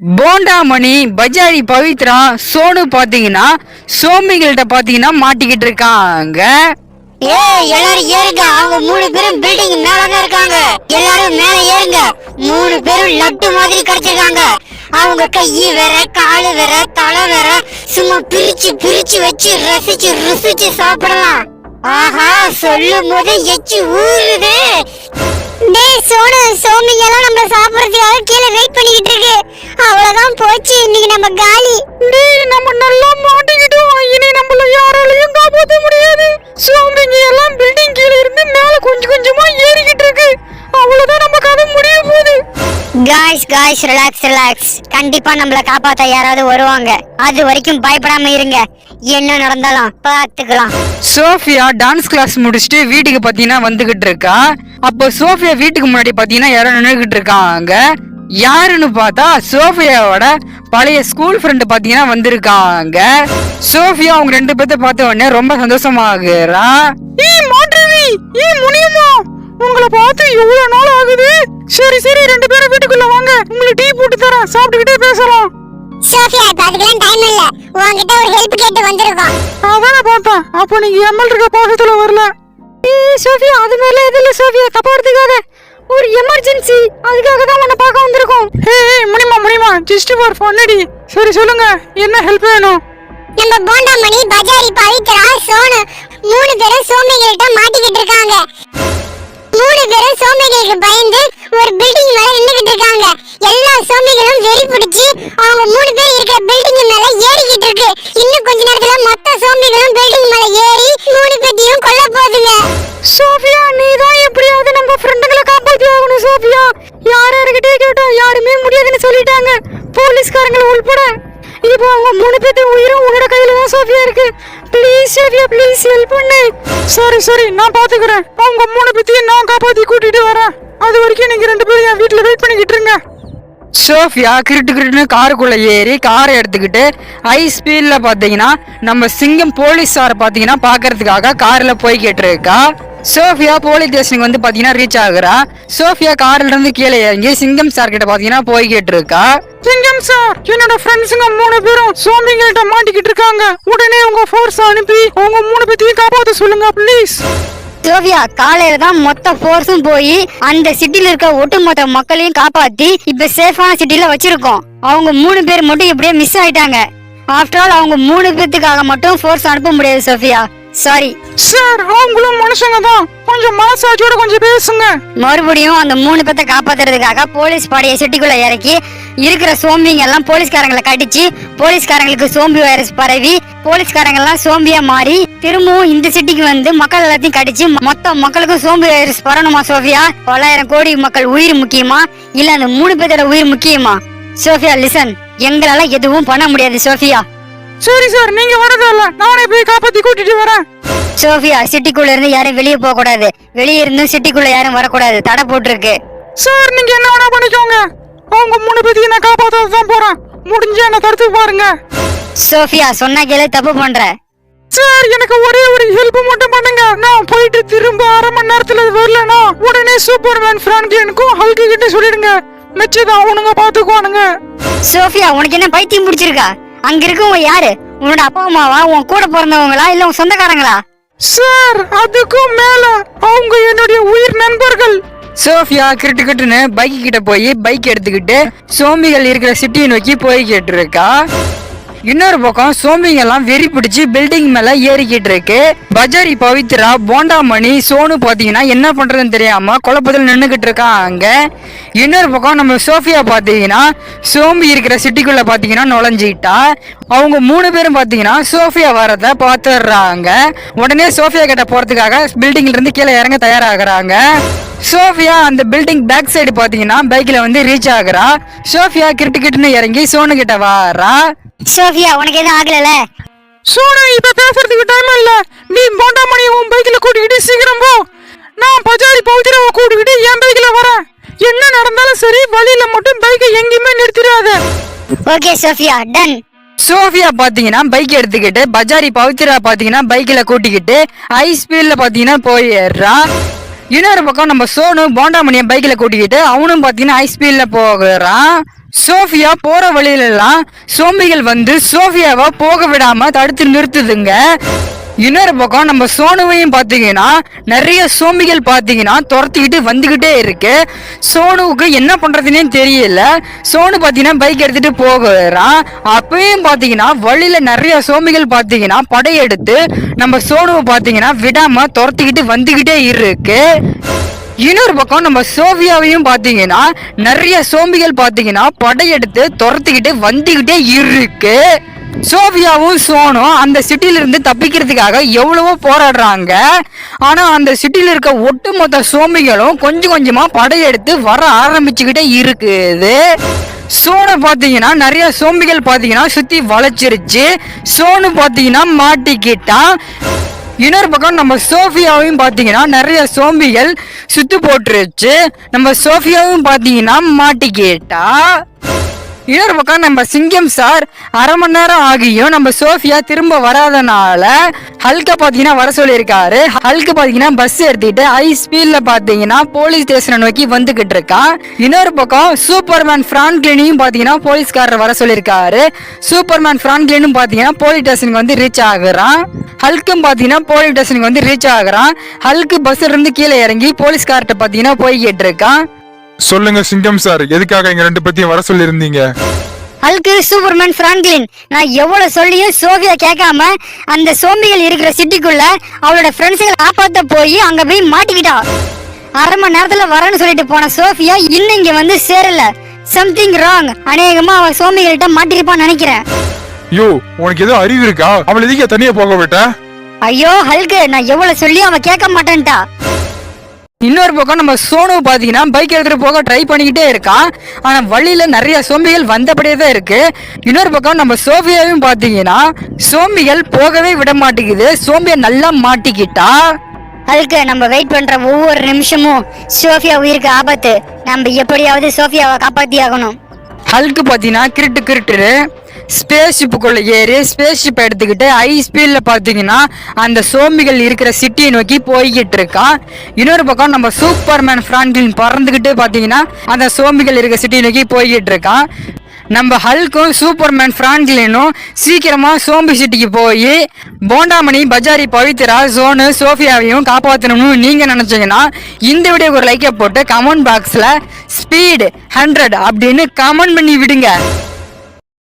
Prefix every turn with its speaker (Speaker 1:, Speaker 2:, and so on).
Speaker 1: போண்டாமணி பஜாரி பவித்ரா சோனு பாத்தீங்கன்னா சோமிகள்கிட்ட பாத்தீங்கன்னா மாட்டிக்கிட்டு இருக்காங்க.
Speaker 2: ஏய் எல்லாரும் ஏறுங்க. அவங்க மூணு பேரும் பில்டிங் மேலதான் இருக்காங்க. எல்லாரும் மேல ஏறுங்க. மூணு பேரும் லட்டு மாதிரி கிடைச்சிருக்காங்க. அவங்க கை வேற காலு வேற தலை வேற சும்மா பிரிச்சு பிரிச்சு வச்சு ரசிச்சு ருசிச்சு சாப்பிடலாம். ஆஹா சொல்லும் போது எச்சு ஊறுது. டேய் சோனு சோமிங்க எல்லாம் நம்ம சாப்பிடுறதுக்காக கீழே வெயிட் பண்ணிக்கிட்டு இன்னைக்கு நம்ம காலி.
Speaker 1: டேய் நம்ம நல்லா மாட்டிக்கிட்டோம் இனி நம்மள யாராலையும் காப்பாத்த முடியாது. சோம்பிங்க எல்லாம் பில்டிங் கீழ இருந்து மேல கொஞ்சம் கொஞ்சமா ஏறிக்கிட்டு இருக்கு. அவ்வளவுதான் நம்ம கதை முடிய போகுது.
Speaker 2: காய்ஸ் காய்ஸ் ரிலாக்ஸ் ரிலாக்ஸ் கண்டிப்பா நம்மள காப்பாத்த யாராவது வருவாங்க. அது வரைக்கும் பயப்படாம இருங்க. என்ன நடந்தாலும் பார்த்துக்கலாம்.
Speaker 1: சோஃபியா டான்ஸ் கிளாஸ் முடிச்சுட்டு வீட்டுக்கு பாத்தீங்கன்னா வந்துகிட்டு இருக்கா? அப்போ சோஃபியா வீட்டுக்கு முன்னாடி பாத்தீங்கன்னா யாரோ நின்னுகிட்டு இருக்காங்க. யாருன்னு பார்த்தா சோஃபியாவோட பழைய ஸ்கூல் ஃப்ரெண்டு பாத்தீங்கன்னா வந்திருக்காங்க. சோஃபியா அவங்க ரெண்டு பேர்த்த பார்த்த உடனே ரொம்ப சந்தோஷமாகுறா. ஏ மாற்றவி ஏ முனியம்மா உங்களை பார்த்து எவ்வளவு நாள் ஆகுது. சரி சரி ரெண்டு பேரும் வீட்டுக்குள்ள வாங்க. உங்களுக்கு டீ போட்டு தரேன். சாப்பிட்டுக்கிட்டே பேசலாம்.
Speaker 2: சோஃபியா இப்ப அதுக்கெல்லாம் டைம் இல்ல. உன்கிட்ட ஒரு ஹெல்ப் கேட்டு வந்திருக்கோம்.
Speaker 1: அதானே பார்த்தேன். அப்போ நீங்க எம்எல் இருக்க பாசத்துல வரல. ஏய் சோஃபியா அது மேல எது இல்ல சோஃபியா. தப்பா எடுத்துக்காத. ஒரு எமர்ஜென்சி அதுக்காக தான் உன்னை பார்க்க வந்திருக்கோம் முடியுமா முடியுமா ஜஸ்ட் ஃபார் ஃபன்னடி சரி சொல்லுங்க என்ன ஹெல்ப் வேணும்?
Speaker 2: நம்ம போண்டாமணி பஜாரி பவித்ரா சோனு மூணு பேரும் சோமிகள்கிட்ட மாட்டிக்கிட்டு இருக்காங்க. மூணு பேரும் சோமிகளுக்கு பயந்து ஒரு பில்டிங்
Speaker 1: சொல்லிட்டாங்க. போலீஸ்காரங்களை உள்பட. இப்போ அவங்க மூணு பேர்த்து உயிரும் உன்னோட கையில தான் சோஃபியா இருக்கு. ப்ளீஸ் சோஃபியா ப்ளீஸ் ஹெல்ப் பண்ணு. சாரி சாரி நான் பாத்துக்கிறேன். அவங்க மூணு பேர்த்தையும் நான் காப்பாத்தி கூட்டிட்டு வரேன். அது வரைக்கும் நீங்க ரெண்டு பேரும் என் வீட்டுல வெயிட் பண்ணிக்கிட்டு இருங்க. சோஃபியா கிரிட்டு கிருட்டுன்னு காருக்குள்ளே ஏறி காரை எடுத்துக்கிட்டு ஹை ஸ்பீடில் பார்த்தீங்கன்னா நம்ம சிங்கம் போலீஸ் சாரை பார்த்தீங்கன்னா பார்க்கறதுக்காக காரில் போய் கேட்டிருக்கா. சோஃபியா போலீஸ் ஸ்டேஷனுக்கு வந்து பார்த்தீங்கன்னா ரீச் ஆகுறா. சோஃபியா கார்ல இருந்து கீழே இறங்கி சிங்கம் சார் கிட்ட பார்த்தீங்கன்னா போய் கேட்டிருக்கா. சிங்கம் சார் என்னோட ஃப்ரெண்ட்ஸுங்க மூணு பேரும் சோம்பிங்கள்ட்ட மாட்டிக்கிட்டு இருக்காங்க. உடனே உங்க ஃபோர்ஸ் அனுப்பி அவங்க மூணு பேத்தையும் காப்பாற்ற சொல்லுங்க ப்ளீஸ்
Speaker 2: சோஃபியா காலையில தான் மொத்த ஃபோர்ஸும் போய் அந்த சிட்டில இருக்க ஒட்டுமொத்த மக்களையும் காப்பாத்தி இப்ப சேஃபான சிட்டில வச்சிருக்கோம். அவங்க மூணு பேர் மட்டும் இப்படியே மிஸ் ஆயிட்டாங்க. ஆஃப்டர் ஆல் அவங்க மூணு பேத்துக்காக மட்டும் ஃபோர்ஸ் அனுப்ப முடியாது சோஃபியா. சாரி
Speaker 1: சார் அவங்களும் மனுஷங்க தான். கொஞ்சம் மனசாட்சியோட கொஞ்சம் பேசுங்க.
Speaker 2: மறுபடியும் அந்த மூணு பேத்த காப்பாத்துறதுக்காக போலீஸ் படைய சிட்டிக்குள்ள இறக்கி இருக்கிற சோம்பிங்க எல்லாம் போலீஸ்காரங்களை கடிச்சு போலீஸ்காரங்களுக்கு சோம்பி வைரஸ் பரவி போலீஸ்காரங்க எல்லாம் சோம்பியா மாறி திரும்பவும் இந்த சிட்டிக்கு வந்து மக்கள் எல்லாத்தையும் கடிச்சு மொத்த மக்களுக்கும் சோம்பி வைரஸ் பரணுமா சோஃபியா? பல்லாயிரம் கோடி மக்கள் உயிர் முக்கியமா? இல்ல அந்த மூணு பேரோட உயிர் முக்கியமா? சோஃபியா லிசன் எங்களால எதுவும் பண்ண முடியாது சோஃபியா.
Speaker 1: சரி சார் நீங்க வரதில்ல நானே போய் காப்பாத்தி கூட்டிட்டு வரேன்.
Speaker 2: சோஃபியா சிட்டிக்குள்ள இருந்து யாரும் வெளியே போக கூடாது வெளியே இருந்தும் சிட்டிக்குள்ள யாரும் வரக்கூடாது. தடை போட்டிருக்கு.
Speaker 1: சார் நீங்க என்ன வேணா பண்ணிக்கோங்க. அவங்க மூணு பேத்தையும் நான் காப்பாத்த தான் போறேன். முடிஞ்சு என்ன தடுத்து பாருங்க.
Speaker 2: சோஃபியா சொன்னா கேளு தப்பு பண்ற.
Speaker 1: சார் எனக்கு ஒரே ஒரு ஹெல்ப் மட்டும் பண்ணுங்க. நான் போயிட்டு திரும்ப அரை மணி நேரத்துல வரலனா உடனே சூப்பர்மேன் பிரான்க்லினுக்கும் ஹல்கு கிட்ட சொல்லிடுங்க. மிச்சதை அவனுங்க பாத்துக்குவானுங்க.
Speaker 2: சோஃபியா உனக்கு என்ன பைத்தியம் பிடிச்சிருக்கா? அங்க இருக்கவங்க யாரு? உன்னோட அப்பா அம்மாவா? உன் கூட பிறந்தவங்களா? இல்ல உன் சொந்தக்காரங்களா?
Speaker 1: சார் அதுக்கும் மேல அவங்க என்னுடைய உயிர் நண்பர்கள். சோஃபியா கிட்டு கிட்டுன்னு பைக் கிட்ட போய் பைக் எடுத்துக்கிட்டு சோம்பிகள் இருக்கிற சிட்டியை நோக்கி போய்கிட்டு இருக்கா? இன்னொரு பக்கம் சோம்பிங்க எல்லாம் வெறி பிடிச்சு பில்டிங் மேல ஏறிக்கிட்டு இருக்கு பஜாரி பவித்ரா போண்டாமணி சோனு பாத்தீங்கன்னா என்ன பண்றதுன்னு தெரியாம குழப்பத்தில் நின்னுகிட்டு இருக்காங்க இன்னொரு பக்கம் நம்ம சோஃபியா பாத்தீங்கன்னா சோம்பி இருக்கிற சிட்டிக்குள்ள பாத்தீங்கன்னா நுழைஞ்சிட்டா. அவங்க மூணு பேரும் பாத்தீங்கன்னா சோஃபியா வரத பாத்துடுறாங்க உடனே சோஃபியா கிட்ட போறதுக்காக பில்டிங்ல இருந்து கீழே இறங்க தயாராகிறாங்க. சோஃபியா அந்த பில்டிங் பேக் சைடு பாத்தீங்கன்னா பைக்ல வந்து ரீச் ஆகுறா. சோஃபியா கிட்டு கிட்டுன்னு இறங்கி சோனு கிட்ட வாரா.
Speaker 2: சோஃபியா உனக்கு எதுவும் ஆகலல
Speaker 1: சோனு இப்ப பேசுறதுக்கு டைம் இல்ல. நீ போண்டாமணி உன் பைக்ல கூட்டிக்கிட்டு சீக்கிரம் போ. நான் பஜாரி பவித்ராவை கூட்டிக்கிட்டு என் பைக்ல வரேன். என்ன நடந்தாலும் சரி வழியில மட்டும் பைக்கை எங்கேயுமே நிறுத்திடாத.
Speaker 2: ஓகே சோஃபியா டன்
Speaker 1: சோஃபியா பாத்தீங்கன்னா பைக் எடுத்துக்கிட்டு பஜாரி பவித்ரா பாத்தீங்கன்னா பைக்ல கூட்டிக்கிட்டு ஹை ஸ்பீட்ல பாத்தீங்கன்னா போயிடுறா. இன்னொரு பக்கம் நம்ம சோனு போண்டாமணியை பைக்கில் கூட்டிக்கிட்டு அவனும் பார்த்தீங்கன்னா ஹை போகிறான். சோஃபியா போற வழியிலெல்லாம் சோம்பிகள் வந்து சோஃபியாவை போக விடாம தடுத்து நிறுத்துதுங்க. இன்னொரு பக்கம் நம்ம சோனுவையும் பார்த்தீங்கன்னா நிறைய சோம்பிகள் பார்த்தீங்கன்னா துரத்திக்கிட்டு வந்துக்கிட்டே இருக்கு. சோனுவுக்கு என்ன பண்றதுன்னே தெரியல. சோனு பார்த்தீங்கன்னா பைக் எடுத்துட்டு போகிறான். அப்பயும் பார்த்தீங்கன்னா வழியில நிறைய சோம்பிகள் பார்த்தீங்கன்னா படையெடுத்து நம்ம சோனுவை பார்த்தீங்கன்னா விடாம துரத்திக்கிட்டு வந்துக்கிட்டே இருக்கு. இன்னொரு பக்கம் நம்ம சோவியாவையும் பார்த்தீங்கன்னா நிறைய சோம்பிகள் பார்த்தீங்கன்னா படையெடுத்து துரத்திக்கிட்டு வந்துக்கிட்டே இருக்கு. சோஃபியாவும் சோனும் அந்த சிட்டில இருந்து தப்பிக்கிறதுக்காக எவ்வளவோ போராடுறாங்க. ஆனால் அந்த சிட்டியில் இருக்க ஒட்டுமொத்த சோம்பிகளும் கொஞ்சம் கொஞ்சமாக படையெடுத்து வர ஆரம்பிச்சுக்கிட்டே இருக்குது. சோனை பார்த்தீங்கன்னா நிறைய சோம்பிகள் பார்த்தீங்கன்னா சுற்றி வளைச்சிருச்சு சோனு பார்த்தீங்கன்னா மாட்டிக்கிட்டான். இன்னொரு பக்கம் நம்ம சோஃபியாவையும் பார்த்தீங்கன்னா நிறைய சோம்பிகள் சுத்து போட்டுருச்சு. நம்ம சோஃபியாவும் பார்த்தீங்கன்னா மாட்டிக்கிட்டா. இன்னொரு பக்கம் நம்ம சிங்கம் சார் அரை மணி நேரம் ஆகியும் நம்ம சோஃபியா திரும்ப வராதனால ஹல்க பார்த்தீங்கன்னா வர சொல்லியிருக்காரு. ஹல்கு பார்த்தீங்கன்னா பஸ் எடுத்துட்டு ஹை ஸ்பீட்ல பார்த்தீங்கன்னா போலீஸ் ஸ்டேஷனை நோக்கி வந்துகிட்டு இருக்கான். இன்னொரு பக்கம் சூப்பர்மேன் பிரான்க்ளினையும் பார்த்தீங்கன்னா போலீஸ்காரர் வர சொல்லியிருக்காரு. சூப்பர்மேன் பிரான்க்ளினும் பார்த்தீங்கன்னா போலீஸ் ஸ்டேஷனுக்கு வந்து ரீச் ஆகுறான். ஹல்க்கும் பார்த்தீங்கன்னா போலீஸ் ஸ்டேஷனுக்கு வந்து ரீச் ஆகுறான். ஹல்கு பஸ் இருந்து கீழே இறங்கி போலீஸ்கார்ட்ட பார்த்தீங்கன்னா போய்கிட்டு இருக்கான்.
Speaker 3: சொல்லுங்க சிங்கம் சார் எதுக்காக எங்க ரெண்டு பத்தியும் வர சொல்லியிருந்தீங்க?
Speaker 2: ஹல்கு சூப்பர்மேன் பிராங்க்லின் நான் எவ்வளவு சொல்லியும் சோஃபியா கேட்காம அந்த சோம்பிகள் இருக்கிற சிட்டிக்குள்ள அவளோட ஃப்ரெண்ட்ஸுகளை காப்பாத்த போய் அங்க போய் மாட்டிக்கிட்டா. அரை மணி நேரத்துல வரேன்னு சொல்லிட்டு போன சோஃபியா இன்னும் இங்க வந்து சேரல. சம்திங் ராங் அநேகமா அவ சோம்பிகள்கிட்ட மாட்டிருப்பான்னு நினைக்கிறேன்.
Speaker 3: யோ உனக்கு ஏதோ அறிவு இருக்கா? அவளை எதுக்கே தனியா போக விட்ட?
Speaker 2: ஐயோ ஹல்கு நான் எவ்வளவு சொல்லியும் அவ கேட்க மாட்டேன்ட்டா.
Speaker 1: இன்னொரு பக்கம் நம்ம சோனு பாத்தீங்கன்னா பைக் எடுத்துட்டு போக ட்ரை பண்ணிக்கிட்டே இருக்கான். ஆனா வழியில நிறைய சோம்பிகள் வந்தபடியே தான் இருக்கு. இன்னொரு பக்கம் நம்ம சோஃபியாவையும் பாத்தீங்கன்னா சோம்பிகள் போகவே விட மாட்டேங்குது. சோம்பியை நல்லா மாட்டிக்கிட்டா.
Speaker 2: ஹல்கு நம்ம வெயிட் பண்ற ஒவ்வொரு நிமிஷமும் சோஃபியா உயிருக்கு ஆபத்து. நம்ம எப்படியாவது சோஃபியாவை காப்பாத்தி ஆகணும்
Speaker 1: ஹல்க்கு பாத்தீங்கன்னா கிருட்டு கிருட்டு ஸ்பேஸ்ஷிப்புக்குள்ள ஏறி ஸ்பேஸ் ஷிப் எடுத்துக்கிட்டு ஹை ஸ்பீடில் பார்த்தீங்கன்னா அந்த சோம்பிகள் இருக்கிற சிட்டியை நோக்கி போய்கிட்டு இருக்கான். இன்னொரு பக்கம் நம்ம சூப்பர்மேன் பிரான்க்ளின் பறந்துக்கிட்டு பார்த்தீங்கன்னா அந்த சோம்பிகள் இருக்கிற சிட்டியை நோக்கி போய்கிட்டு இருக்கான். நம்ம ஹல்க்கும் சூப்பர்மேன் பிரான்க்ளினும் சீக்கிரமாக சோம்பி சிட்டிக்கு போய் போண்டாமணி பஜாரி பவித்ரா சோனு சோஃபியாவையும் காப்பாற்றணும்னு நீங்கள் நினச்சிங்கன்னா இந்த வீடியோக்கு ஒரு லைக்கை போட்டு கமெண்ட் பாக்ஸில் ஸ்பீடு ஹண்ட்ரட் அப்படின்னு கமெண்ட் பண்ணி விடுங்க.